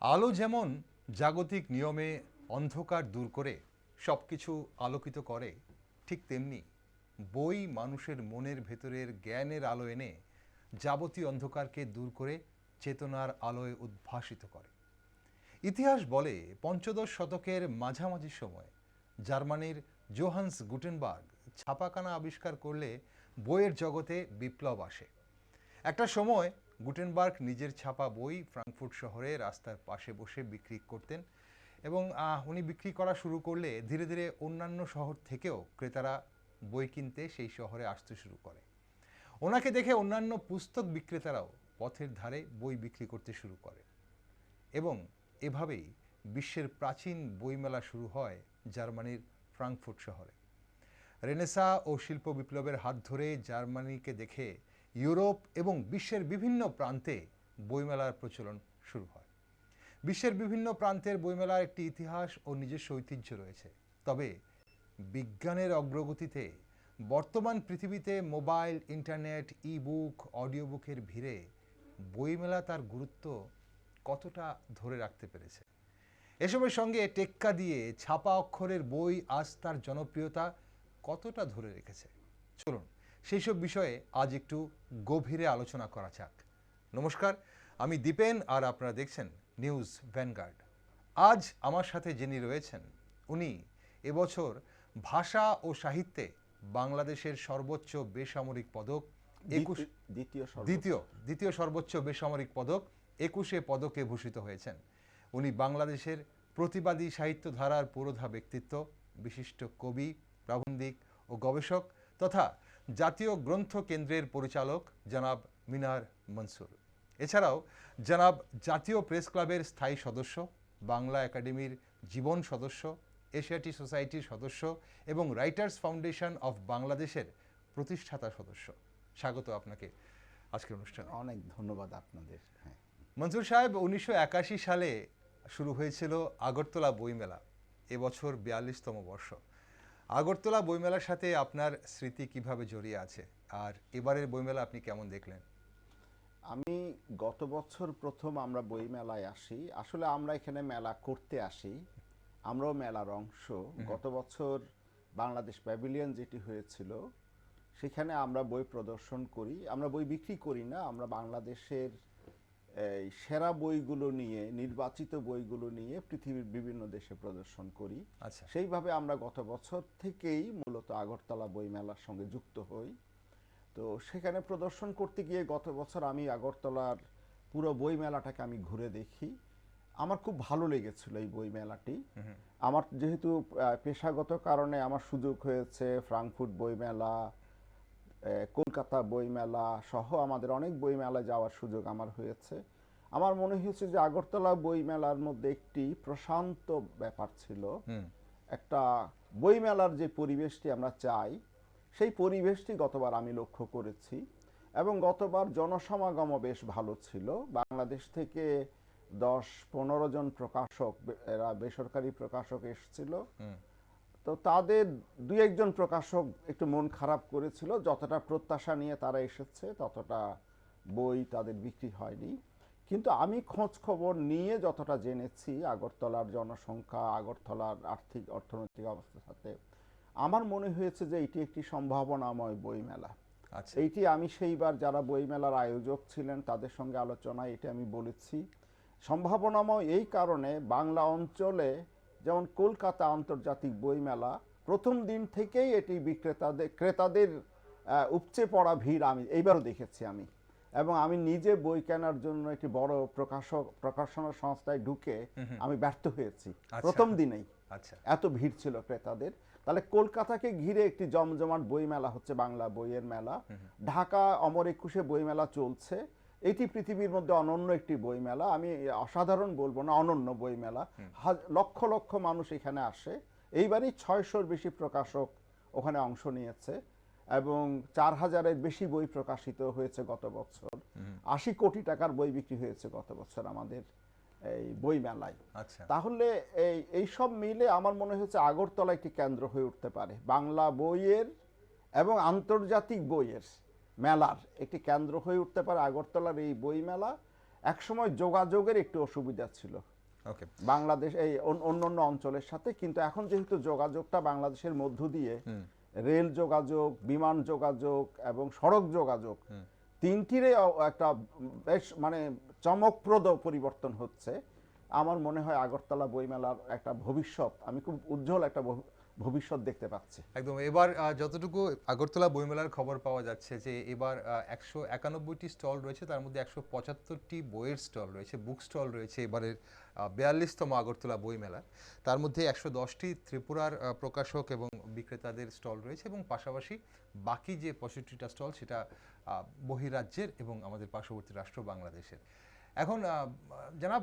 আলো যেমন জাগতিক নিয়মে অন্ধকার দূর করে সব কিছু আলোকিত করে, ঠিক তেমনি বই মানুষের মনের ভেতরের জ্ঞানের আলো এনে যাবতীয় অন্ধকারকে দূর করে চেতনার আলোয় উদ্ভাসিত করে। ইতিহাস বলে পঞ্চদশ শতকের মাঝামাঝি সময় জার্মানির জোহান্স গুটেনবার্গ ছাপাখানা আবিষ্কার করলে বইয়ের জগতে বিপ্লব আসে। একটা সময় গুটেনবার্গ নিজের ছাপা বই ফ্রাঙ্কফুর্ট শহরে রাস্তার পাশে বসে বিক্রি করতেন এবং উনি বিক্রি করা শুরু করলে ধীরে ধীরে অন্যান্য শহর থেকেও ক্রেতারা বই কিনতে সেই শহরে আসতে শুরু করে। ওনাকে দেখে অন্যান্য পুস্তক বিক্রেতারাও পথের ধারে বই বিক্রি করতে শুরু করে এবং এভাবেই বিশ্বের প্রাচীন বইমেলা শুরু হয় জার্মানির ফ্রাঙ্কফুর্ট শহরে। রেনেসা ও শিল্প বিপ্লবের হাত ধরে জার্মানিকে দেখে ইউরোপ এবং বিশ্বের বিভিন্ন প্রান্তে বইমেলার প্রচলন শুরু হয়। বিশ্বের বিভিন্ন প্রান্তের বইমেলার একটি ইতিহাস ও নিজস্ব ঐতিহ্য রয়েছে। তবে বিজ্ঞানের অগ্রগতিতে বর্তমান পৃথিবীতে mobile, internet e book audio বুকের ভিড়ে বইমেলা তার গুরুত্ব কতটা ধরে রাখতে পেরেছে? এসবের সঙ্গে টেক্কা দিয়ে ছাপা অক্ষরের বই আজ তার জনপ্রিয়তা কতটা ধরে রেখেছে? চলুন সেই সব বিষয়ে আজ একটু গভীরে আলোচনা করা যাক। নমস্কার আমি দীপেন আর আপনারা দেখছেন নিউজ ভ্যানগার্ড। আজ আমার সাথে যিনি রয়েছেন উনি এবছর ভাষা ও সাহিত্যে বাংলাদেশের সর্বোচ্চ বেসামরিক পদক একুশ দ্বিতীয়- দ্বিতীয় দ্বিতীয় সর্বোচ্চ বেসামরিক পদক একুশে পদকে ভূষিত হয়েছেন। উনি বাংলাদেশের প্রতিবাদী সাহিত্য ধারার পুরোধা ব্যক্তিত্ব বিশিষ্ট কবি প্রাবন্ধিক ও গবেষক তথা জাতীয় গ্রন্থ কেন্দ্রের পরিচালক জনাব মিনার মনসুর। এছাড়াও জনাব জাতীয় প্রেস ক্লাবের স্থায়ী সদস্য বাংলা একাডেমির জীবন সদস্য এশিয়াটি সোসাইটির সদস্য এবং রাইটার্স ফাউন্ডেশন অফ বাংলাদেশের প্রতিষ্ঠাতা সদস্য। স্বাগত আপনাকে আজকের অনুষ্ঠানে। অনেক ধন্যবাদ আপনাদের হ্যাঁ। মনসুর সাহেব উনিশশো একাশি সালে শুরু হয়েছিল আগরতলা বইমেলা এবছর বিয়াল্লিশতম বর্ষ। আগরতলা বইমেলার সাথে আপনার স্মৃতি কীভাবে জড়িয়ে আছে? আর এবারের বইমেলা আপনি কেমন দেখলেন? আমি গত বছর প্রথম আমরা বইমেলায় আসি। আসলে আমরা এখানে মেলা করতে আসি। আমরাও মেলার অংশ। গত বছর বাংলাদেশ প্যাভিলিয়ন যেটি হয়েছিল সেখানে আমরা বই প্রদর্শন করি। আমরা বই বিক্রি করি না আমরা বাংলাদেশের এই সেরা বইগুলো নিয়ে নির্বাচিত বইগুলো নিয়ে পৃথিবীর বিভিন্ন দেশে প্রদর্শন করি। আচ্ছা। সেইভাবে আমরা গত বছর থেকেই মূলত আগরতলা বইমেলার সঙ্গে যুক্ত হই। তো সেখানে প্রদর্শন করতে গিয়ে গত বছর আমি আগরতলার পুরো বইমেলাটাকে আমি ঘুরে দেখি। আমার খুব ভালো লেগেছিল এই বইমেলাটি। আমার যেহেতু পেশাগত কারণে আমার সুযোগ হয়েছে ফ্রাঙ্কফুর্ট বইমেলা কলকাতা বইমেলা সহ আমাদের অনেক বইমেলা যাওয়ার সুযোগ আমার হয়েছে। আমার মনে হয়েছে যে আগরতলা বইমেলার মধ্যে একটি প্রশান্ত ব্যাপার ছিল। একটা বইমেলার যে পরিবেশটি আমরা চাই সেই পরিবেশটি গতবার আমি লক্ষ্য করেছি এবং গতবার জনসমাগমও বেশ ভালো ছিল। বাংলাদেশ থেকে দশ পনেরো জন প্রকাশক এরা বেসরকারি প্রকাশক এসেছিল। তো তাদের দুই একজন প্রকাশক একটু মন খারাপ করেছিল যতটা প্রত্যাশা নিয়ে তারা এসেছে ততটা বই তাদের বিক্রি হয়নি। কিন্তু আমি খোঁজ খবর নিয়ে যতটা জেনেছি আগরতলার জনসংখ্যা আগরতলার আর্থিক অর্থনৈতিক অবস্থার সাথে আমার মনে হয়েছে যে এটি একটি সম্ভাবনাময় বইমেলা। আচ্ছা। এইটি আমি সেইবার যারা বইমেলার আয়োজক ছিলেন তাদের সঙ্গে আলোচনায় এটা আমি বলেছি। সম্ভাবনাময় এই কারণে বাংলা অঞ্চলে যেমন কলকাতা আন্তর্জাতিক বইমেলা প্রথম দিন থেকেই এটি বিক্রেতাদের ক্রেতাদের উপচে পড়া ভিড় আমি এইবারও দেখেছি আমি। এবং আমি নিজে বই কেনার জন্য একটি বড় প্রকাশক প্রকাশনা সংস্থায় ঢুকে আমি ব্যর্থ হয়েছি। আচ্ছা। প্রথম দিনেই। আচ্ছা। এত ভিড় ছিল ক্রেতাদের। তাহলে কলকাতাকে ঘিরে একটি জমজমাট বই মেলা হচ্ছে বাংলা বইয়ের মেলা। ঢাকা অমর একুশে বই মেলা চলছে। এটি পৃথিবীর মধ্যে অনন্য একটি বই মেলা আমি অসাধারণ বলব না অনন্য বই মেলা লক্ষ লক্ষ মানুষ এখানে আসে। এইবারই ছয়শোর বেশি প্রকাশক ওখানে অংশ নিয়েছে এবং চার হাজারের বেশি বই প্রকাশিত হয়েছে গত বছর। আশি কোটি টাকার বই বিক্রি হয়েছে গত বছর আমাদের এই বই মেলায় আচ্ছা। তাহলে এই এইসব মিলে আমার মনে হচ্ছে আগরতলা একটি কেন্দ্র হয়ে উঠতে পারে। বাংলা বইয়ের এবং আন্তর্জাতিক বইয়ের মেলার একটি কেন্দ্র হয়ে উঠতে পারে আগরতলার এই বই মেলা একসময় যোগাযোগের একটু অসুবিধা ছিল। ওকে। বাংলাদেশ এই অন্য অন্য অঞ্চলের সাথে কিন্তু এখন যেহেতু যোগাযোগটা বাংলাদেশের মধ্য দিয়ে রেল যোগাযোগ বিমান যোগাযোগ এবং সড়ক যোগাযোগ তিনটিরে একটা বেশ মানে চমকপ্রদ পরিবর্তন হচ্ছে। আমার মনে হয় আগরতলা বইমেলার একটা ভবিষ্যৎ আমি খুব উজ্জ্বল একটা ভবিষ্যৎ দেখতে পাচ্ছে। একদম, এবার যতটুকু আগরতলা বইমেলার খবর পাওয়া যাচ্ছে যে এবার একশো একানব্বইটি স্টল রয়েছে, তার মধ্যে একশো পঁচাত্তরটি বইয়ের স্টল রয়েছে, বুক স্টল রয়েছে এবারের বিয়াল্লিশতম আগরতলা বইমেলা। তার মধ্যে একশো দশটি ত্রিপুরার প্রকাশক এবং বিক্রেতাদের স্টল রয়েছে এবং পাশাপাশি বাকি যে পঁয়ষট্টিটা স্টল সেটা বহিরাজ্যের এবং আমাদের পার্শ্ববর্তী রাষ্ট্র বাংলাদেশের। এখন জানাব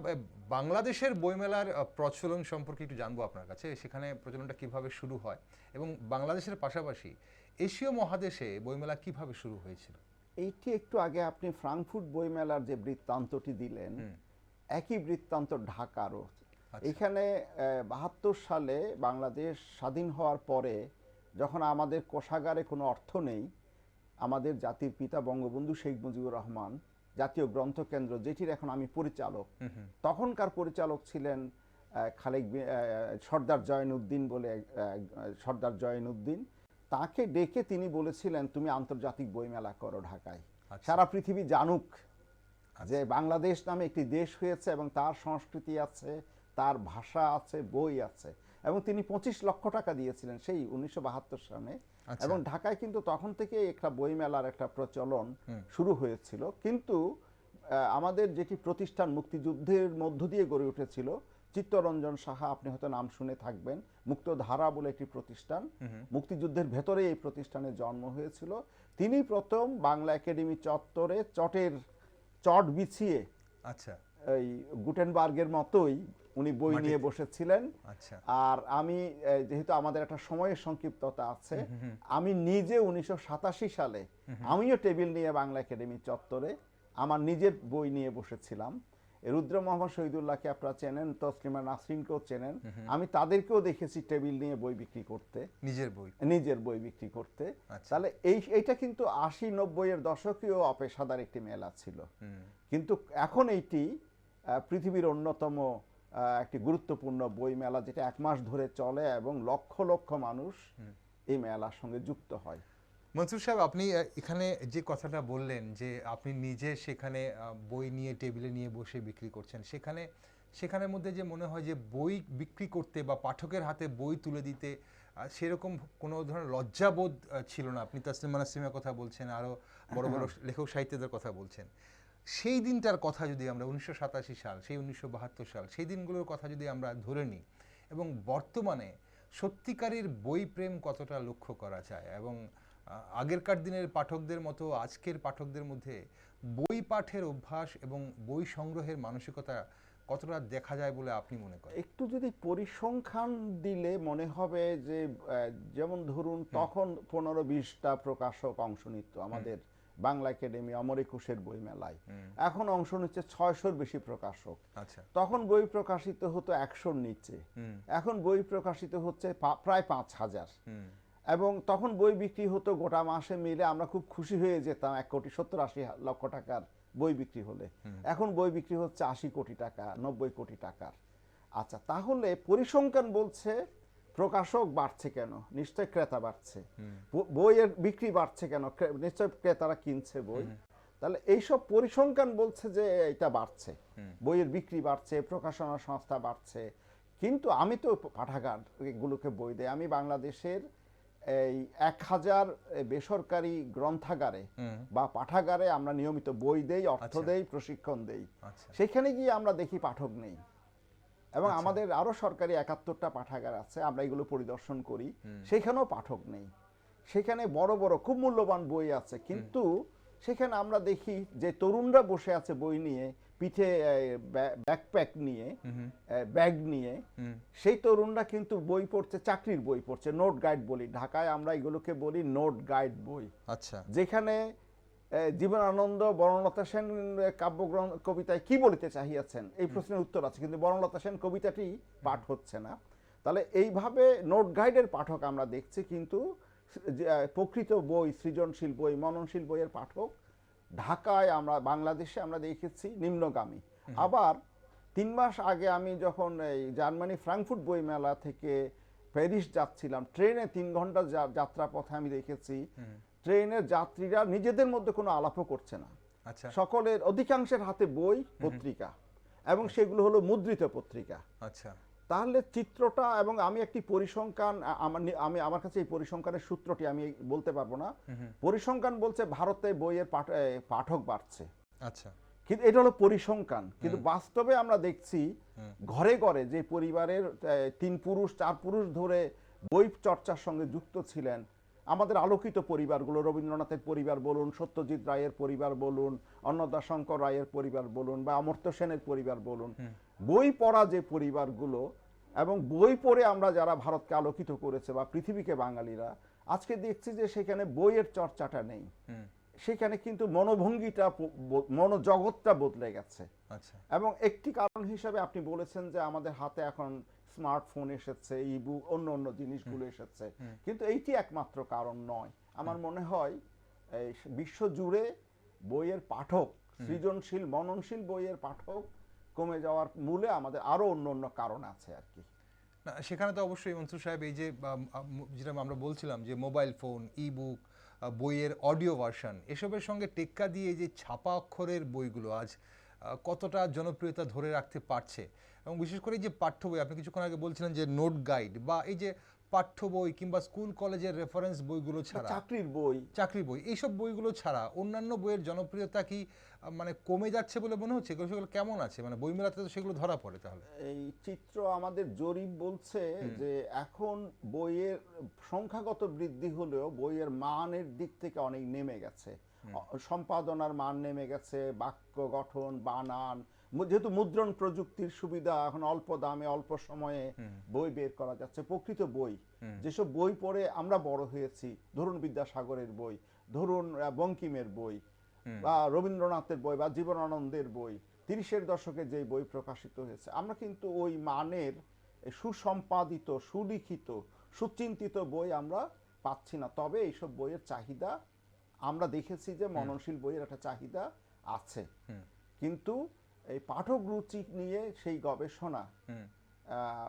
বাংলাদেশের বইমেলার প্রচলন সম্পর্কে একটু জানব আপনার কাছে সেখানে প্রচলনটা কীভাবে শুরু হয়? এবং বাংলাদেশের পাশাপাশি এশীয় মহাদেশে বইমেলা কীভাবে শুরু হয়েছিল? এইটি একটু আগে আপনি ফ্রাঙ্কফুট বইমেলার যে বৃত্তান্তটি দিলেন একই বৃত্তান্ত ঢাকারও। এখানে বাহাত্তর সালে বাংলাদেশ স্বাধীন হওয়ার পরে যখন আমাদের কোষাগারে কোনো অর্থ নেই আমাদের জাতির পিতা বঙ্গবন্ধু শেখ মুজিবুর রহমান জাতীয় গ্রন্থকেন্দ্র যেটির এখন আমি পরিচালক। তখনকার পরিচালক ছিলেন খালেক সর্দার জয়নুদ্দিন বলে এক- এক, আহ, সর্দার জয়নুদ্দিন তাকে ডেকে তিনি বলেছিলেন তুমি আন্তর্জাতিক বইমেলা করো ঢাকায়। আচ্ছা। সারা পৃথিবী জানুক যে বাংলাদেশ নামে একটি দেশ হয়েছে এবং তার সংস্কৃতি আছে তার ভাষা আছে বই আছে। এবং তিনি পঁচিশ লক্ষ টাকা দিয়েছিলেন সেই উনিশশো বাহাত্তর সালে। আচ্ছা। এবং ঢাকায় কিন্তু তখন থেকে একটা বইমেলার একটা প্রচলন শুরু হয়েছিল। কিন্তু আমাদের যেটি প্রতিষ্ঠান মুক্তিযুদ্ধের মধ্য দিয়ে গড়ে উঠেছিল চিত্তরঞ্জন সাহা আপনি হয়তো নাম শুনে থাকবেন মুক্তধারা বলে একটি প্রতিষ্ঠান মুক্তিযুদ্ধের ভেতরে এই প্রতিষ্ঠানের জন্ম হয়েছিল। তিনি প্রথম বাংলা একাডেমি চত্বরে চটের চট বিছিয়ে আচ্ছা। এই গুটেনবার্গের মতোই উনি বই নিয়ে বসেছিলেন। আচ্ছা। আর আমি যেহেতু আমাদের একটা সময়ের সংক্ষিপ্ততা আছে আমি নিজে উনিশশো সাতাশি সালে আমিও টেবিল নিয়ে বাংলা একাডেমি চত্বরে আমার নিজের বই নিয়ে বসেছিলাম। রুদ্র মোহাম্মদ শহীদুল্লাহকে আপনারা চেনেন তসলিমা নাসরিনকেও চেনেন। আমি তাদেরকেও দেখেছি টেবিল নিয়ে বই বিক্রি করতে। নিজের বই। নিজের বই বিক্রি করতে। আচ্ছা। তাহলে এই এইটা কিন্তু আশি নব্বই এর দশকেও অপেশাদার একটি মেলা ছিল। কিন্তু এখন এইটি পৃথিবীর অন্যতম একটি গুরুত্বপূর্ণ বই মেলা যেটা এক মাস ধরে চলে এবং লক্ষ লক্ষ মানুষ এই মেলার সঙ্গে যুক্ত হয়। মনসুর সাহেব আপনি এখানে যে কথাটা বললেন যে আপনি নিজে সেখানে বই নিয়ে টেবিলে নিয়ে বসে বিক্রি করছেন সেখানে সেখানের মধ্যে যে মনে হয় যে বই বিক্রি করতে বা পাঠকের হাতে বই তুলে দিতে সেরকম কোনো ধরনের লজ্জাবোধ ছিল না? আপনি তাসলিম মানাসিমের কথা বলছেন আরও বড় বড় লেখক সাহিত্যদের কথা বলছেন। সেই দিনটার কথা যদি আমরা উনিশশো সাতাশি সাল সেই উনিশশো বাহাত্তর সাল সেই দিনগুলোর কথা যদি আমরা ধরে নিই এবং বর্তমানে সত্যিকারের বই প্রেম কতটা লক্ষ্য করা যায় এবং আগেরকার দিনের পাঠকদের মতো আজকের পাঠকদের মধ্যে বই পাঠের অভ্যাস এবং বই সংগ্রহের মানসিকতা কতটা দেখা যায় বলে আপনি মনে করেন? একটু যদি পরিসংখ্যান দিলে মনে হবে যে যেমন ধরুন তখন পনেরো বিশটা প্রকাশক অংশ নিত আমাদের বাংলা একাডেমি অমর একুশের বই মেলায় এখন অংশ নিচ্ছে ছয়শোর বেশি প্রকাশক। আচ্ছা। তখন বই প্রকাশিত হতো একশোর নিচে। এখন বই প্রকাশিত হচ্ছে প্রায় পাঁচ হাজার। এবং তখন বই বিক্রি হতো গোটা মাসে মিলে আমরা খুব খুশি হয়ে যেতাম এক কোটি সত্তর আশি লক্ষ টাকার বই বিক্রি হলে। এখন বই বিক্রি হচ্ছে আশি কোটি টাকা নব্বই কোটি টাকার। আচ্ছা তাহলে পরিসংখ্যান বলছে প্রকাশক বাড়ছে কেন? নিশ্চয় ক্রেতা বাড়ছে। বইয়ের বিক্রি বাড়ছে কেন? নিশ্চয় ক্রেতারা কিনছে বই। তাহলে এইসব পরিসংখ্যান বলছে যে এটা বাড়ছে। বইয়ের বিক্রি বাড়ছে প্রকাশনা সংস্থা বাড়ছে। কিন্তু আমি তো পাঠাগার এগুলোকে বই দেয় আমি বাংলাদেশের এই এক হাজার বেসরকারি গ্রন্থাগারে বা পাঠাগারে আমরা নিয়মিত বই দেই অর্থ আচ্ছা। দেই প্রশিক্ষণ দেই। আচ্ছা। সেখানে গিয়ে আমরা দেখি পাঠক নেই। এবং আমাদের আরও সরকারি একাত্তরটা পাঠাগার আছে আমরা এগুলো পরিদর্শন করি। সেখানেও পাঠক নেই। সেখানে বড় বড় খুব মূল্যবান বই আছে। কিন্তু সেখানে আমরা দেখি যে তরুণরা বসে আছে বই নিয়ে পিঠে ব্যাকপ্যাক নিয়ে ব্যাগ নিয়ে। সেই তরুণরা কিন্তু বই পড়ছে চাকরির বই পড়ছে নোট গাইড বলি। ঢাকায় আমরা এগুলোকে বলি নোট গাইড বই। আচ্ছা। যেখানে জীবনানন্দ বনলতা সেন কাব্যগ্রন্থ কবিতায় কি বলিতে চাহিয়াছেন? এই প্রশ্নের উত্তর আছে কিন্তু বনলতা সেন কবিতাটি পাঠ হচ্ছে না। তাহলে এইভাবে নোট গাইডের পাঠক আমরা দেখছি কিন্তু প্রকৃত বই সৃজনশীল বই মননশীল বইয়ের পাঠক ঢাকায় আমরা বাংলাদেশে আমরা দেখেছি নিম্নগামী। আবার তিন মাস আগে আমি যখন এই জার্মানি ফ্রাঙ্কফুর্ট বইমেলা থেকে প্যারিস যাচ্ছিলাম ট্রেনে তিন ঘণ্টা যাত্রা পথে আমি দেখেছি। ট্রেনের যাত্রীরা নিজেদের মধ্যে কোনো আলাপও করছে না। আচ্ছা। সকলের অধিকাংশের হাতে বই পত্রিকা এবং সেগুলো হলো মুদ্রিত পত্রিকা। আচ্ছা। তাহলে চিত্রটা এবং আমি একটি পরিসংখ্যান আমার আমি আমার কাছে এই পরিসংখ্যানের সূত্রটি আমি বলতে পারব না। পরিসংখ্যান বলছে ভারতে বইয়ের পাঠক বাড়ছে। আচ্ছা। কিন্তু এটা হলো পরিসংখ্যান। কিন্তু বাস্তবে আমরা দেখছি ঘরে ঘরে যে পরিবারের তিন পুরুষ চার পুরুষ ধরে বই চর্চার সঙ্গে যুক্ত ছিলেন আমাদের আলোকিত পরিবারগুলো রবীন্দ্রনাথের পরিবার বলুন সত্যজিৎ রায়ের পরিবার বলুন অন্নদাশঙ্কর রায়ের পরিবার বলুন বা অমর্ত্য সেনের পরিবার বলুন বই পড়া যে পরিবারগুলো এবং বই পড়ে আমরা যারা ভারতকে আলোকিত করেছে বা পৃথিবীকে বাঙালিরা আজকে দেখছি যে সেখানে বইয়ের চর্চাটা নেই। সেখানে কিন্তু মনোভঙ্গিটা মনোজগৎটা বদলে গেছে। আচ্ছা। এবং একটি কারণ হিসাবে আপনি বলেছেন যে আমাদের হাতে এখন স্মার্টফোন এসেছে ইবুক অন্য অন্য জিনিসগুলো এসেছে। কিন্তু এইটি একমাত্র কারণ নয়। আমার মনে হয় এই বিশ্ব জুড়ে বইয়ের পাঠক সৃজনশীল মননশীল বইয়ের পাঠক কমে যাওয়ার মূলে আমাদের আরও অন্য অন্য কারণ আছে আর কি। না সেখানে তো অবশ্যই মনসুর সাহেব এই যে যেটা আমরা বলছিলাম যে মোবাইল ফোন ই বুক বইয়ের অডিও ভার্সন এসবের সঙ্গে টেক্কা দিয়ে যে ছাপা অক্ষরের বইগুলো আজ কতটা জনপ্রিয়তা ধরে রাখতে পারছে? এবং বিশেষ করে এই যে পাঠ্য বই আপনি কিছুক্ষণ আগে বলছিলেন যে নোট গাইড বা এই যে পাঠ্য বই কিংবা স্কুল কলেজের রেফারেন্স বইগুলো ছাড়া। চাকরির বই। চাকরি বই এইসব বইগুলো ছাড়া অন্যান্য বইয়ের জনপ্রিয়তা কি মানে কমে যাচ্ছে বলে মনে হচ্ছে? সেগুলো কেমন আছে? মানে বই মেলাতে তো সেগুলো ধরা পড়ে তাহলে। এই চিত্র আমাদের জরিপ বলছে যে এখন বইয়ের সংখ্যাগত বৃদ্ধি হলেও বইয়ের মানের দিক থেকে অনেক নেমে গেছে। সম্পাদনার মান নেমে গেছে বাক্য গঠন বানান যেহেতু মুদ্রণ প্রযুক্তির সুবিধা এখন অল্প দামে অল্প সময়ে বই বের করা যাচ্ছে প্রকৃত বই। যেসব বই পড়ে আমরা বড় হয়েছি ধরুন বিদ্যাসাগরের বই ধরুন বঙ্কিমের বই বা রবীন্দ্রনাথের বই বা জীবনানন্দের বই তিরিশের দশকে যে বই প্রকাশিত হয়েছে আমরা কিন্তু ওই মানের সুসম্পাদিত সুলিখিত সুচিন্তিত বই আমরা পাচ্ছি না। তবে এইসব বইয়ের চাহিদা আমরা দেখেছি যে মননশীল বইয়ের একটা চাহিদা আছে। কিন্তু এই পাঠক রুচি নিয়ে সেই গবেষণা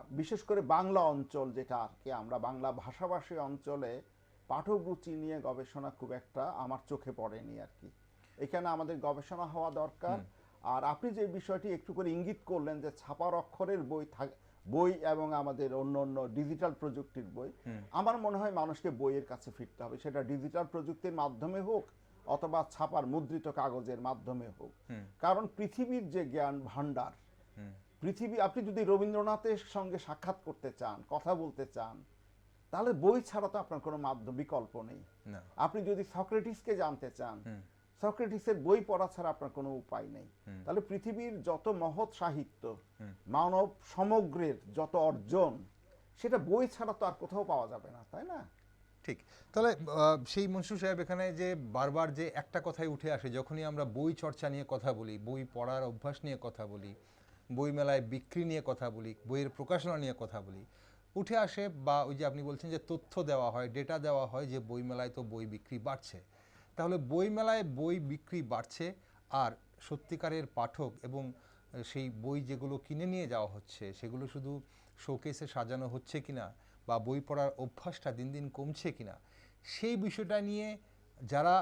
বিশেষ করে বাংলা অঞ্চল যেটা আর কি আমরা বাংলা ভাষাভাষী অঞ্চলে পাঠক রুচি নিয়ে গবেষণা খুব একটা আমার চোখে পড়েনি আর কি। এখানে আমাদের গবেষণা হওয়া দরকার। আর আপনি যে বিষয়টি একটু করে ইঙ্গিত করলেন যে ছাপার অক্ষরের বই থাক বই এবং আমাদের অন্য অন্য ডিজিটাল প্রযুক্তির বই আমার মনে হয় মানুষকে বইয়ের কাছে ফিরতে হবে। সেটা ডিজিটাল প্রযুক্তির মাধ্যমে হোক অথবা ছাপার মুদ্রিত কাগজের মাধ্যমে হোক। কারণ পৃথিবীর যে জ্ঞান ভাণ্ডার পৃথিবী আপনি যদি রবীন্দ্রনাথের সঙ্গে সাক্ষাৎ করতে চান কথা বলতে চান তাহলে বই ছাড়া তো আপনার কোনো মাধ্যম বিকল্প নেই। আপনি যদি সক্রেটিসকে জানতে চান সক্রেটিসের বই পড়া ছাড়া আপনার কোনো উপায় নেই। তাহলে পৃথিবীর যত মহৎ সাহিত্য মানব সমগ্রের যত অর্জন সেটা বই ছাড়া তো আর কোথাও পাওয়া যাবে না তাই না? ঠিক। তাহলে সেই মনসুর সাহেব এখানে যে বারবার যে একটা কথাই উঠে আসে যখনই আমরা বই চর্চা নিয়ে কথা বলি বই পড়ার অভ্যাস নিয়ে কথা বলি বই মেলায় বিক্রি নিয়ে কথা বলি বইয়ের প্রকাশনা নিয়ে কথা বলি উঠে আসে বা ওই যে আপনি বলছেন যে তথ্য দেওয়া হয় ডেটা দেওয়া হয় যে বই মেলায় তো বই বিক্রি বাড়ছে। তাহলে বই মেলায় বই বিক্রি বাড়ছে আর সত্যিকারের পাঠক এবং সেই বই যেগুলো কিনে নিয়ে যাওয়া হচ্ছে, সেগুলো শুধু শোকেসে সাজানো হচ্ছে কিনা বা বই পড়ার অভ্যাসটা দিন দিন কমছে কিনা, সেই বিষয়টা নিয়ে যারা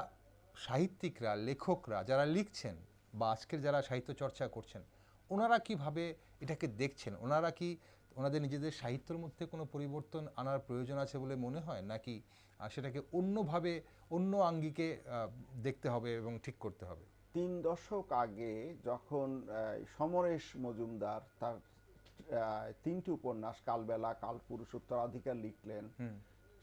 সাহিত্যিকরা, লেখকরা, যারা লিখছেন বা আজকের যারা সাহিত্য চর্চা করছেন, ওনারা কীভাবে এটাকে দেখছেন? ওনারা কি ওনাদের নিজেদের সাহিত্যের মধ্যে কোনো পরিবর্তন আনার প্রয়োজন আছে বলে মনে হয়? নাকি সেটাকে অন্যভাবে অন্য আঙ্গিকে দেখতে হবে এবং ঠিক করতে হবে। তিন দশক আগে যখন সমরেশ মজুমদার তার তিনটি উপন্যাস কালবেলা কালপুরুষ উত্তরাধিকার লিখলেন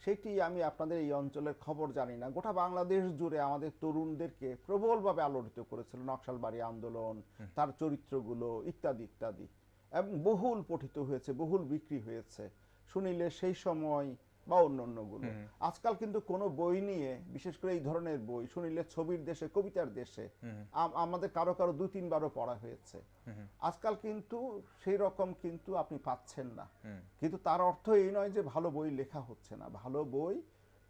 সেটি আমি আপনাদের এই অঞ্চলের খবর জানি না। গোটা বাংলাদেশ জুড়ে আমাদের তরুণদেরকে প্রবলভাবে আলোড়িত করেছিল নকশালবাড়ি আন্দোলন তার চরিত্রগুলো ইত্যাদি ইত্যাদি। এবং বহুল পঠিত হয়েছে বহুল বিক্রি হয়েছে। শুনিলে সেই সময় বা অন্য অন্যগুলো। আজকাল কিন্তু কোনো বই নিয়ে বিশেষ করে এই ধরনের বই শুনিলে ছবির দেশে কবিতার দেশে আমাদের কারও কারও দু তিনবারও পড়া হয়েছে। আজকাল কিন্তু সেই রকম কিন্তু আপনি পাচ্ছেন না। কিন্তু তার অর্থ এই নয় যে ভালো বই লেখা হচ্ছে না। ভালো বই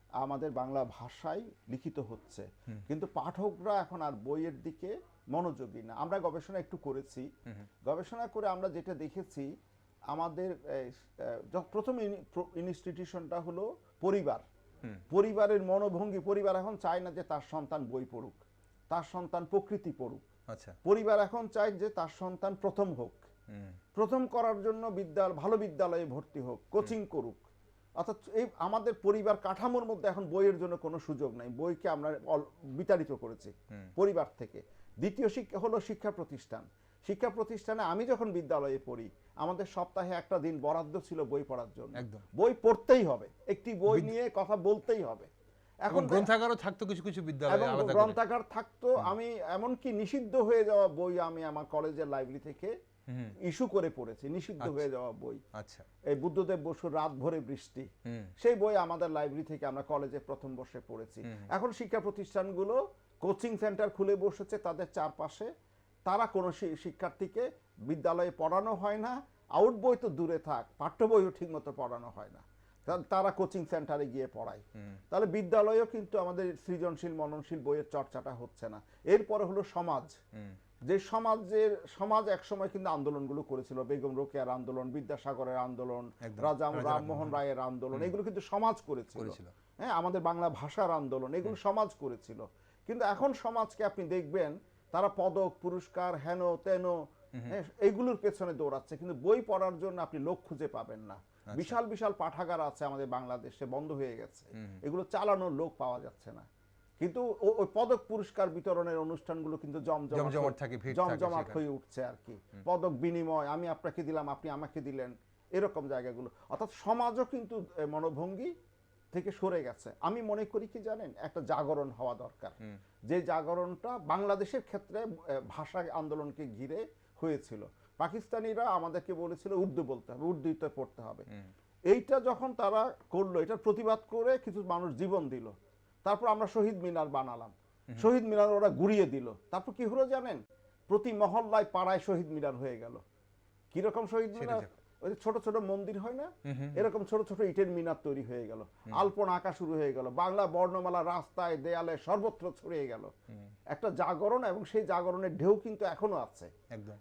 আমাদের বাংলা ভাষায় লিখিত হচ্ছে। কিন্তু পাঠকরা এখন আর বইয়ের দিকে মনোযোগী না। আমরা গবেষণা একটু করেছি। গবেষণা করে আমরা যেটা দেখেছি আমাদের প্রথম ইনস্টিটিউশনটা হলো পরিবার। পরিবারের মনোভঙ্গি পরিবার এখন চায় না যে তার সন্তান বই পড়ুক তার সন্তান প্রকৃতি পড়ুক। আচ্ছা। পরিবার এখন চায় যে তার সন্তান প্রথম হোক। প্রথম করার জন্য বিদ্যালয় ভালো বিদ্যালয়ে ভর্তি হোক কোচিং করুক। অর্থাৎ এই আমাদের পরিবার কাঠামোর মধ্যে এখন বইয়ের জন্য কোনো সুযোগ নাই। বইকে আমরা বিতাড়িত করেছি পরিবার থেকে। দ্বিতীয় শিক্ষা হলো শিক্ষা প্রতিষ্ঠান। শিক্ষা প্রতিষ্ঠানে আমি যখন বিদ্যালয়ে পড়ি আমাদের সপ্তাহে একটা দিন বরাদ্দ ছিল বই পড়ার জন্য। একদম। বই পড়তেই হবে। একটি বই নিয়ে কথা বলতেই হবে। এখন গ্রন্থাগারও থাকতো কিছু কিছু বিদ্যালয়ে গ্রন্থাগার থাকতো। আমি এমনকি নিষিদ্ধ হয়ে যাওয়া বই আমি আমার কলেজের লাইব্রেরি থেকে ইস্যু করে পড়েছি নিষিদ্ধ হয়ে যাওয়া বই। আচ্ছা। এই বুদ্ধদেব বসুর রাত ভরে বৃষ্টি। সেই বই আমাদের লাইব্রেরি থেকে আমরা কলেজে প্রথম বর্ষে পড়েছি। এখন শিক্ষা প্রতিষ্ঠানগুলো কোচিং সেন্টার খুলে বসেছে তাদের চারপাশে তারা কোনো শিক্ষার্থীকে বিদ্যালয়ে পড়ানো হয় না আউট বই তো দূরে থাক পাঠ্য বইও ঠিকমতো পড়ানো হয় না। তারা কোচিং সেন্টারে গিয়ে পড়ায়। তাহলে বিদ্যালয়েও কিন্তু আমাদের সৃজনশীল মননশীল বইয়ের চর্চাটা হচ্ছে না। এরপরে হলো সমাজ। যে সমাজের সমাজ একসময় কিন্তু আন্দোলনগুলো করেছিল বেগম রোকেয়ার আন্দোলন বিদ্যাসাগরের আন্দোলন রাজা রামমোহন রায়ের আন্দোলন এগুলো কিন্তু সমাজ করেছিল। হ্যাঁ আমাদের বাংলা ভাষার আন্দোলন এগুলো সমাজ করেছিল। কিন্তু এখন সমাজকে আপনি দেখবেন তারা পদক পুরস্কার হেন তেন হ্যাঁ, এগুলোর পেছনে দৌড়াচ্ছে। কিন্তু বই পড়ার জন্য আপনি লোক খুঁজে পাবেন না। আচ্ছা। বিশাল বিশাল পাঠাগার আছে আমাদের বাংলাদেশে বন্ধ হয়ে গেছে। এগুলো চালানোর লোক পাওয়া যাচ্ছে না। কিন্তু ওই পদক পুরস্কার বিতরণের অনুষ্ঠানগুলো কিন্তু জমজমাট জমজমাট থাকে, জমজমাট হয়ে উঠছে আর কি। পদক বিনিময় আমি আপনাকে দিলাম আপনি আমাকে দিলেন এরকম জায়গাগুলো। অর্থাৎ সমাজও কিন্তু মনোভঙ্গি থেকে সরে গেছে। আমি মনে করি কি জানেন? একটা জাগরণ হওয়া দরকার। যে জাগরণটা বাংলাদেশের ক্ষেত্রে ভাষা আন্দোলনকে ঘিরে হয়েছিল। পাকিস্তানিরা আমাদেরকে বলেছিল উর্দু বলতে হবে উর্দুতে পড়তে হবে। এইটা যখন তারা করল এটার প্রতিবাদ করে কিছু মানুষ জীবন দিল। তারপর আমরা শহীদ মিনার বানালাম। শহীদ মিনার ওরা গুড়িয়ে দিল। তারপর কি হলো জানেন? প্রতি মহল্লায় পাড়ায় শহীদ মিনার হয়ে গেল। কীরকম শহীদ মিনার। ওই ছোট ছোট মন্দির হয় না? এরকম ছোট ছোট ইটের মিনার তৈরি হয়ে গেল। আলপনা আঁকা শুরু হয়ে গেল। বাংলা বর্ণমালা রাস্তায় দেয়ালে সর্বত্র ছড়িয়ে গেল। একটা জাগরণ এবং সেই জাগরণের ঢেউ কিন্তু এখনও আছে।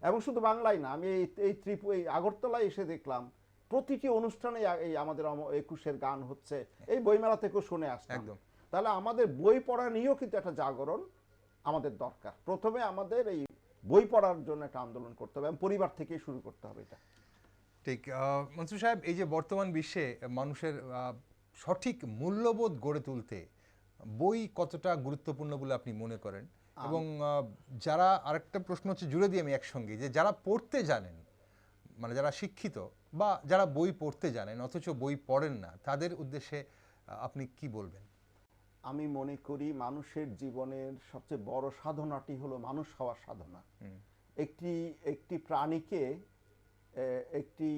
এবং শুধু বাংলায় না আমি এই ত্রিপু এই আগরতলায় এসে দেখলাম প্রতিটি অনুষ্ঠানে এই আমাদের একুশের গান হচ্ছে। এই বইমেলা থেকেও শুনে আসলাম। একদম। তাহলে আমাদের বই পড়া নিয়েও কিন্তু একটা জাগরণ আমাদের দরকার। প্রথমে আমাদের এই বই পড়ার জন্য একটা আন্দোলন করতে হবে এবং পরিবার থেকেই শুরু করতে হবে এটা। ঠিক মনসুর সাহেব এই যে বর্তমান বিশ্বে মানুষের সঠিক মূল্যবোধ গড়ে তুলতে বই কতটা গুরুত্বপূর্ণ বলে আপনি মনে করেন? এবং যারা আরেকটা প্রশ্ন হচ্ছে জুড়ে দিই আমি একসঙ্গে যে যারা পড়তে জানেন মানে যারা শিক্ষিত বা যারা বই পড়তে জানেন অথচ বই পড়েন না তাদের উদ্দেশ্যে আপনি কি বলবেন? আমি মনে করি মানুষের জীবনের সবচেয়ে বড় সাধনাটি হলো মানুষ হওয়ার সাধনা। একটি একটি প্রাণীকে একটি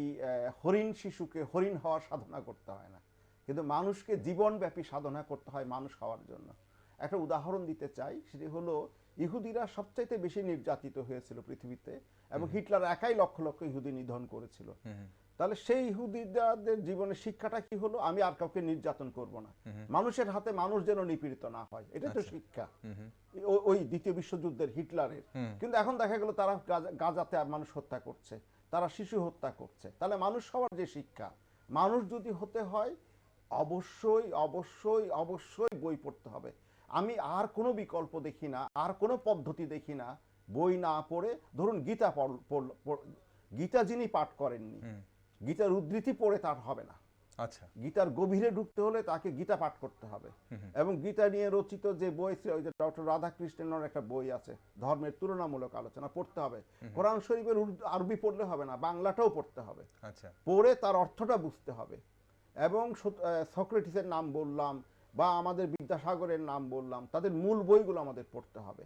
হরিণ শিশুকে হরিণ হওয়ার সাধনা করতে হয় না। কিন্তু মানুষকে জীবনব্যাপী সাধনা করতে হয় মানুষ হওয়ার জন্য। একটা উদাহরণ দিতে চাই সেটি হলো ইহুদিরা সবচাইতে বেশি নির্যাতিত হয়েছিল পৃথিবীতে এবং হিটলার একাই লক্ষ লক্ষ ইহুদি নিধন করেছিল। তাহলে সেই ইহুদিদের জীবনের শিক্ষাটা কি হলো? আমি আর কাউকে নির্যাতন করব না। মানুষের হাতে মানুষ যেন নিপীড়িত না হয় এটা তো শিক্ষা। ওই দ্বিতীয় বিশ্বযুদ্ধের হিটলারের। কিন্তু এখন দেখা গেল তারা গাজাতে আর মানুষ হত্যা করছে। তারা শিশু হত্যা করছে। তাহলে মানুষ হওয়ার যে শিক্ষা মানুষ যদি হতে হয় অবশ্যই অবশ্যই অবশ্যই বই পড়তে হবে। আমি আর কোনো বিকল্প দেখি না আর কোনো পদ্ধতি দেখি না বই না পড়ে। ধরুন গীতা গীতা যিনি পাঠ করেননি গীতার উদ্ধৃতি পড়ে তার হবে না। আচ্ছা। গীতার গভীরে ঢুকতে হলে তাকে গীতা পাঠ করতে হবে। এবং গীতা নিয়ে রচিত যে বই ওই যে ডক্টর রাধাকৃষ্ণের একটা বই আছে ধর্মের তুলনামূলক আলোচনা পড়তে হবে। কোরআন শরীফের আরবি পড়লে হবে না বাংলাটাও পড়তে হবে। আচ্ছা। পড়ে তার অর্থটা বুঝতে হবে। এবং সক্রেটিসের নাম বললাম বা আমাদের বিদ্যাসাগরের নাম বললাম তাদের মূল বইগুলো আমাদের পড়তে হবে।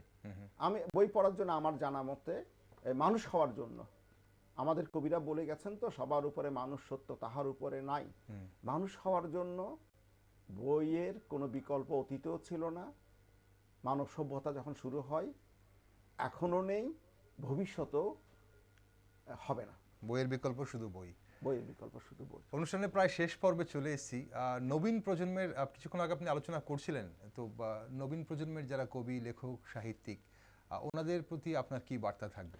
আমি বই পড়ার জন্য আমার জানা মতে মানুষ হওয়ার জন্য। আমাদের কবিরা বলে গেছেন তো সবার উপরে মানুষ সত্য তাহার উপরে নাই। মানুষ হওয়ার জন্য বইয়ের কোনো বিকল্প অতীতেও ছিল না। মানব সভ্যতা যখন শুরু হয় এখনও নেই ভবিষ্যতেও হবে না। বইয়ের বিকল্প শুধু বই। বইয়ের বিকল্প শুধু বই। অনুষ্ঠানে প্রায় শেষ পর্বে চলে এসেছি। নবীন প্রজন্মের কিছুক্ষণ আগে আপনি আলোচনা করছিলেন তো নবীন প্রজন্মের যারা কবি লেখক সাহিত্যিক ওনাদের প্রতি আপনার কি বার্তা থাকবে?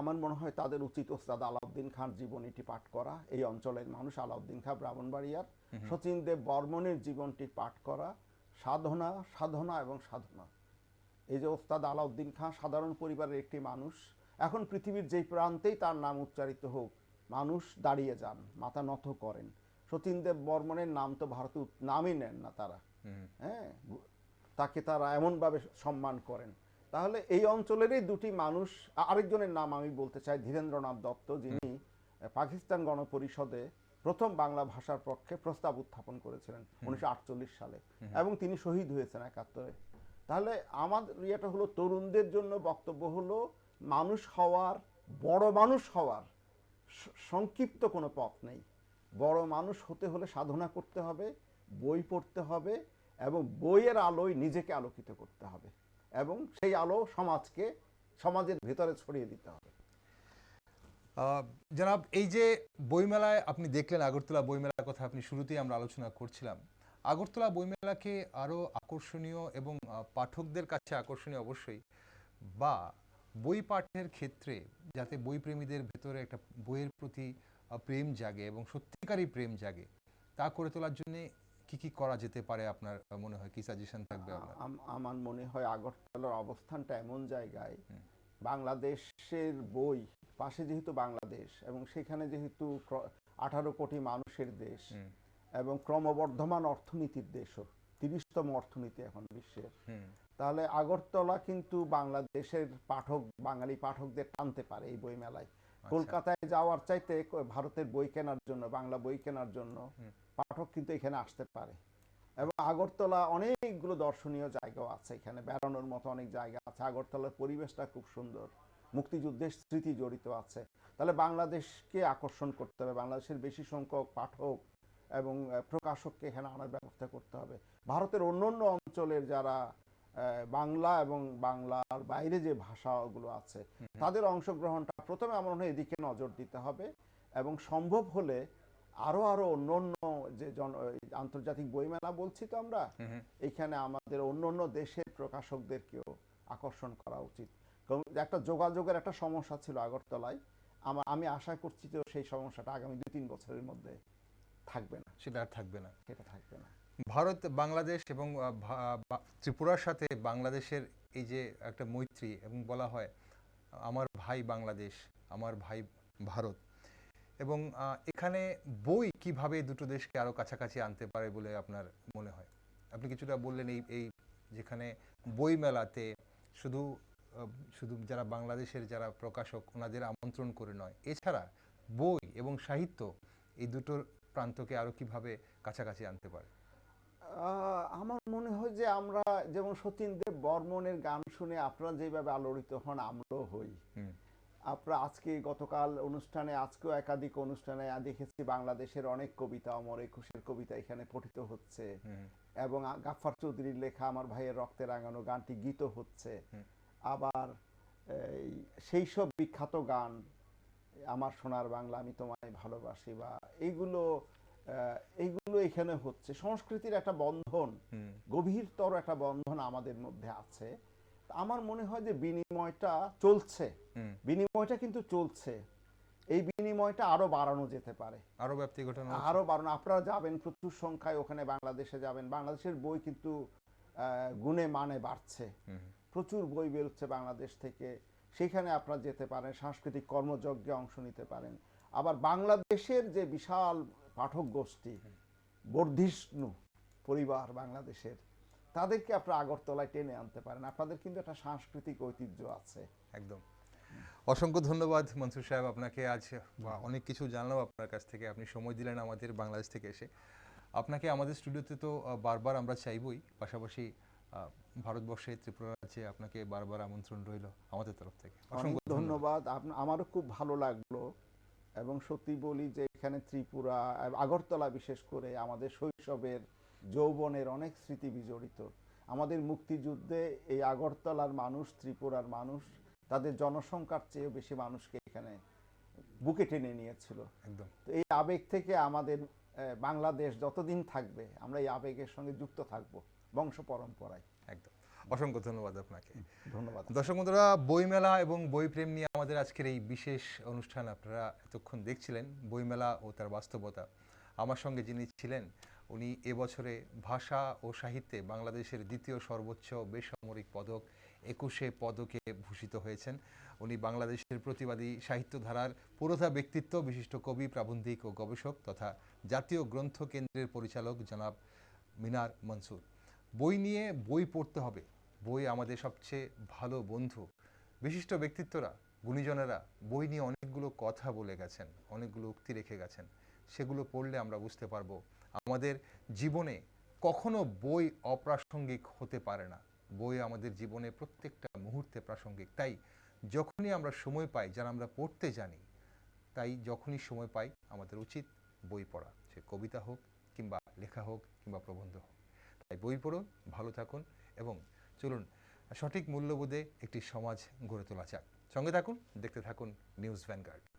আমার মনে হয় তাদের উচিত ওস্তাদ আলাউদ্দিন খান জীবনীটি পাঠ করা এই অঞ্চলের মানুষ আলাউদ্দিন খাঁ ব্রাহ্মণবাড়িয়ার। সচিন দেব বর্মনের জীবনটি পাঠ করা সাধনা সাধনা এবং সাধনা। এই যে ওস্তাদ আলাউদ্দিন খাঁ সাধারণ পরিবারের একটি মানুষ এখন পৃথিবীর যেই প্রান্তেই তার নাম উচ্চারিত হোক মানুষ দাঁড়িয়ে যান মাথা নত করেন। সচিন দেব বর্মনের নাম তো ভারতে নামই নেন না তারা। হ্যাঁ তাকে তারা এমনভাবে সম্মান করেন। তাহলে এই অঞ্চলেরই দুটি মানুষ আরেকজনের নাম আমি বলতে চাই ধীরেন্দ্রনাথ দত্ত যিনি পাকিস্তান গণপরিষদে প্রথম বাংলা ভাষার পক্ষে প্রস্তাব উত্থাপন করেছিলেন উনিশশো আটচল্লিশ সালে এবং তিনি শহীদ হয়েছেন একাত্তরে। তাহলে আমাদের ইয়েটা হলো তরুণদের জন্য বক্তব্য হলো মানুষ হওয়ার বড় মানুষ হওয়ার সংক্ষিপ্ত কোনো পথ নেই। বড় মানুষ হতে হলে সাধনা করতে হবে বই পড়তে হবে এবং বইয়ের আলোয় নিজেকে আলোকিত করতে হবে। এবং সেই আলো সমাজকে, সমাজের ভেতরে ছড়িয়ে দিতে হবে। জনাব, এই যে বইমেলায় আপনি দেখলেন, আগরতলা বইমেলার কথা আপনি শুরুতেই আমরা আলোচনা করছিলাম। আগরতলা বইমেলাকে আরও আকর্ষণীয় এবং পাঠকদের কাছে আকর্ষণীয় অবশ্যই, বা বই পাঠের ক্ষেত্রে যাতে বই প্রেমীদের ভেতরে একটা বইয়ের প্রতি প্রেম জাগে এবং সত্যিকারই প্রেম জাগে, তা করে তোলার জন্য কি কি করা যেতে পারে আপনার মনে হয়? কি সাজেশন থাকবে আপনার? আমার মনে হয় আগরতলার অবস্থানটা এমন জায়গায় বাংলাদেশের বই পাশে যেহেতু বাংলাদেশ এবং সেখানে যেহেতু আঠারো কোটি মানুষের দেশ এবং ক্রমবর্ধমান অর্থনীতির দেশও তিরিশতম অর্থনীতি এখন বিশ্বের তাহলে আগরতলা কিন্তু বাংলাদেশের পাঠক বাঙালি পাঠকদের টানতে পারে এই বই মেলায় আচ্ছা। কলকাতায় যাওয়ার চাইতে ভারতের বই কেনার জন্য বাংলা বই কেনার জন্য পাঠক কিন্তু এখানে আসতে পারে। এবং আগরতলা অনেকগুলো দর্শনীয় জায়গাও আছে এখানে বেড়ানোর মতো অনেক জায়গা আছে। আগরতলার পরিবেশটা খুব সুন্দর মুক্তিযুদ্ধের স্মৃতি জড়িত আছে। তাহলে বাংলাদেশকে আকর্ষণ করতে হবে বাংলাদেশের বেশি সংখ্যক পাঠক এবং প্রকাশককে এখানে আনার ব্যবস্থা করতে হবে। ভারতের অন্য অন্য অঞ্চলের যারা বাংলা এবং বাংলার বাইরে যে ভাষাগুলো আছে তাদের অংশগ্রহণটা প্রথমে আমার মনে হয় এদিকে নজর দিতে হবে এবং সম্ভব হলে আরও আরও অন্য অন্য যে আন্তর্জাতিক বইমেলা বলছি তো আমরা। এখানে আমাদের অন্য অন্য দেশের প্রকাশকদেরকেও আকর্ষণ করা উচিত। একটা যোগাযোগের একটা সমস্যা ছিল আগরতলায়। আমা- আমি আশা করছি যে সেই সমস্যাটা আগামী দুই তিন বছরের মধ্যে থাকবে না। সেটা আর থাকবে না। সেটা থাকবে না। ভারত বাংলাদেশ এবং ত্রিপুরার সাথে বাংলাদেশের এই যে একটা মৈত্রী এবং বলা হয় আমার ভাই বাংলাদেশ, আমার ভাই ভারত। এবং এখানে বই কীভাবে দুটো দেশকে আরও কাছাকাছি আনতে পারে বলে আপনার মনে হয়? আপনি কিছুটা বললেন এই এই যেখানে বই মেলাতে শুধু শুধু যারা বাংলাদেশের যারা প্রকাশক ওনাদের আমন্ত্রণ করে নয়, এছাড়া বই এবং সাহিত্য এই দুটোর প্রান্তকে আরও কীভাবে কাছাকাছি আনতে পারে? আমার মনে হয় যে আমরা যেমন সতীন দেব বর্মনের গান শুনে আপনারা যেভাবে আলোড়িত হন আমরাও হই। আপনারা আজকে গতকাল অনুষ্ঠানে আজকেও একাধিক অনুষ্ঠানে দেখেছি বাংলাদেশের অনেক কবিতা অমর একুশের কবিতা এখানে পঠিত হচ্ছে। এবং গাফার চৌধুরীর লেখা আমার ভাইয়ের রক্তে রাঙানো গানটি গীত হচ্ছে। আবার এই সেই সব বিখ্যাত গান আমার সোনার বাংলা আমি তোমায় ভালোবাসি বা এইগুলো এইগুলো এখানে হচ্ছে। সংস্কৃতির একটা বন্ধন গভীরতর একটা বন্ধন আমাদের মধ্যে আছে। আমার মনে হয় যে বিনিময়টা চলছে। বিনিময়টা কিন্তু চলছে। এই বিনিময়টা আরও বাড়ানো যেতে পারে। আরও ব্যাপ্তি ঘটানো আরও বাড়ানো। আপনারা যাবেন প্রচুর সংখ্যায় ওখানে বাংলাদেশে যাবেন। বাংলাদেশের বই কিন্তু গুণে মানে বাড়ছে। প্রচুর বই বেরোচ্ছে বাংলাদেশ থেকে। সেখানে আপনারা যেতে পারেন সাংস্কৃতিক কর্মযজ্ঞে অংশ নিতে পারেন। আবার বাংলাদেশের যে বিশাল পাঠক গোষ্ঠী বর্ধিষ্ণু পরিবার বাংলাদেশের তাদেরকে আপনারা আগরতলায় টেনে আনতে পারেন। আপনাদের কিন্তু একটা সাংস্কৃতিক ঐতিহ্য আছে। একদম। অসংখ্য ধন্যবাদ মনসুর সাহেব আপনাকে। আজ অনেক কিছু জানলাম আপনার কাছ থেকে। আপনি সময় দিলেন আমাদের বাংলাদেশ থেকে এসে। আপনাকে আমাদের স্টুডিওতে তো বারবার আমরা চাইবই। পাশাপাশি ভারতবর্ষে ত্রিপুরা রাজ্যে আপনাকে বারবার আমন্ত্রণ রইল আমাদের তরফ থেকে। অসংখ্য ধন্যবাদ। ধন্যবাদ। আপ- আমারও খুব ভালো লাগল। এবং সত্যি বলি যে এখানে ত্রিপুরা আগরতলা বিশেষ করে আমাদের শৈশবের যৌবনের অনেক স্মৃতি বিজড়িত। আমাদের মুক্তিযুদ্ধে এই আগরতলার মানুষ ত্রিপুরার মানুষ তাদের জনসংখ্যার চেয়ে বেশি মানুষকে এখানে বুকে টেনে নিয়েছিল। একদম। তো এই আবেগ থেকে আমাদের বাংলাদেশ যতদিন থাকবে আমরা এই আবেগের সঙ্গে যুক্ত থাকব বংশ পরম্পরায়। অসংখ্য ধন্যবাদ আপনাকে। ধন্যবাদ দর্শক বন্ধুরা বইমেলা এবং বইপ্রেম নিয়ে আমাদের আজকের এই বিশেষ অনুষ্ঠান আপনারা এতক্ষণ দেখছিলেন বইমেলা ও তার বাস্তবতা। আমার সঙ্গে যিনি ছিলেন উনি এবছরে ভাষা ও সাহিত্যে বাংলাদেশের দ্বিতীয় সর্বোচ্চ বেসামরিক পদক একুশে পদকে ভূষিত হয়েছেন। উনি বাংলাদেশের প্রতিবাদী সাহিত্য ধারার পুরোধা ব্যক্তিত্ব বিশিষ্ট কবি প্রাবন্ধিক ও গবেষক তথা জাতীয় গ্রন্থ কেন্দ্রের পরিচালক জনাব মিনার মনসুর। বই নিয়ে বই পড়তে হবে। বই আমাদের সবচেয়ে ভালো বন্ধু। বিশিষ্ট ব্যক্তিত্বরা, গুণীজনেরা বই নিয়ে অনেকগুলো কথা বলে গেছেন, অনেকগুলো উক্তি রেখে গেছেন। সেগুলো পড়লে আমরা বুঝতে পারব আমাদের জীবনে কখনো বই অপ্রাসঙ্গিক হতে পারে না। বই আমাদের জীবনে প্রত্যেকটা মুহূর্তে প্রাসঙ্গিক। তাই যখনই আমরা সময় পাই, যারা আমরা পড়তে জানি, তাই যখনই সময় পাই, আমাদের উচিত বই পড়া। সে কবিতা হোক কিংবা লেখা হোক কিংবা প্রবন্ধ হোক। বই পড়ুন, ভালো থাকুন এবং চলুন সঠিক মূল্যবোধে একটি সমাজ গড়ে তোলা যাক। সঙ্গে থাকুন, দেখতে থাকুন নিউজ ভ্যানগার্ড।